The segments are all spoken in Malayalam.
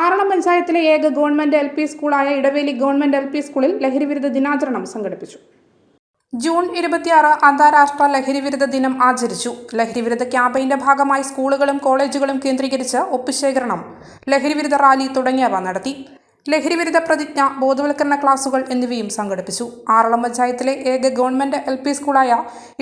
ആറളം പഞ്ചായത്തിലെ ഏക ഗവൺമെന്റ് എൽ പി സ്കൂളായ ഇടവേലി ഗവൺമെന്റ് എൽ പി സ്കൂളിൽ ലഹരിവിരുദ്ധ ദിനാചരണം സംഘടിപ്പിച്ചു. ജൂൺ ഇരുപത്തിയാറ് അന്താരാഷ്ട്ര ലഹരിവിരുദ്ധ ദിനം ആചരിച്ചു. ലഹരിവിരുദ്ധ ക്യാമ്പയിന്റെ ഭാഗമായി സ്കൂളുകളും കോളേജുകളും കേന്ദ്രീകരിച്ച് ഒപ്പുശേഖരണം ലഹരിവിരുദ്ധ റാലി തുടങ്ങിയവ നടത്തി. ലഹരിവിരുദ്ധ പ്രതിജ്ഞ ബോധവൽക്കരണ ക്ലാസുകൾ എന്നിവയും സംഘടിപ്പിച്ചു. ആറളം പഞ്ചായത്തിലെ ഏക ഗവൺമെന്റ് എൽ പി സ്കൂളായ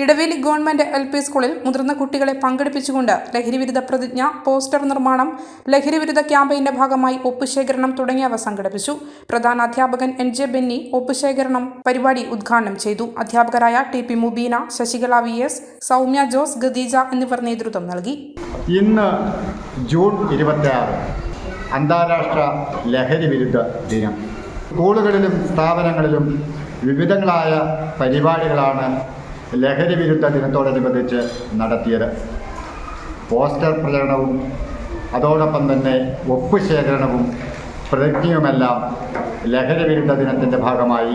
ഇടവേലി ഗവൺമെന്റ് എൽ പി സ്കൂളിൽ മുതിർന്ന കുട്ടികളെ പങ്കെടുപ്പിച്ചുകൊണ്ട് ലഹരിവിരുദ്ധ പ്രതിജ്ഞ പോസ്റ്റർ നിർമ്മാണം ലഹരിവിരുദ്ധ ക്യാമ്പയിന്റെ ഭാഗമായി ഒപ്പുശേഖരണം തുടങ്ങിയവ സംഘടിപ്പിച്ചു. പ്രധാന അധ്യാപകൻ എൻ ജെ ബെന്നി ഒപ്പുശേഖരണം പരിപാടി ഉദ്ഘാടനം ചെയ്തു. അധ്യാപകരായ T P Mubeena Sasikala V S Soumya Jose Khadeeja എന്നിവർ നേതൃത്വം നൽകി. ഇന്ന് ജൂൺ ഇരുപത്തിയാറ് അന്താരാഷ്ട്ര ലഹരി വിരുദ്ധ ദിനം. സ്കൂളുകളിലും സ്ഥാപനങ്ങളിലും വിവിധങ്ങളായ പരിപാടികളാണ് ലഹരി വിരുദ്ധ ദിനത്തോടനുബന്ധിച്ച് നടത്തിയത്. പോസ്റ്റർ പ്രചരണവും അതോടൊപ്പം തന്നെ ഒപ്പ് ശേഖരണവും പ്രതിജ്ഞയുമെല്ലാം ലഹരി വിരുദ്ധ ദിനത്തിന്റെ ഭാഗമായി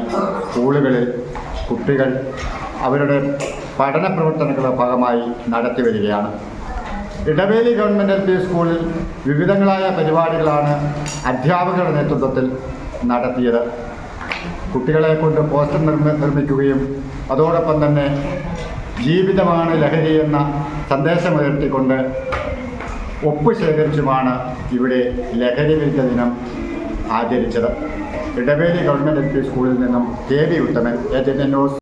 സ്കൂളുകളിൽ കുട്ടികൾ അവരുടെ പഠന പ്രവർത്തനങ്ങളുടെ ഭാഗമായി നടത്തി വരികയാണ്. ഇടവേലി ഗവൺമെന്റ് എൽ പി സ്കൂളിൽ വിവിധങ്ങളായ പരിപാടികളാണ് അധ്യാപകരുടെ നേതൃത്വത്തിൽ നടത്തിയത്. കുട്ടികളെ കൊണ്ട് പോസ്റ്റർ നിർമ്മി നിർമ്മിക്കുകയും അതോടൊപ്പം തന്നെ ജീവിതമാണ് ലഹരി എന്ന സന്ദേശമുയർത്തിക്കൊണ്ട് ഒപ്പ് ശേഖരിച്ചുമാണ് ഇവിടെ ലഹരി വിരുദ്ധ ദിനം ആചരിച്ചത്. ഇടവേലി ഗവൺമെന്റ് എൽ പി സ്കൂളിൽ നിന്നും K V Uthaman agent news.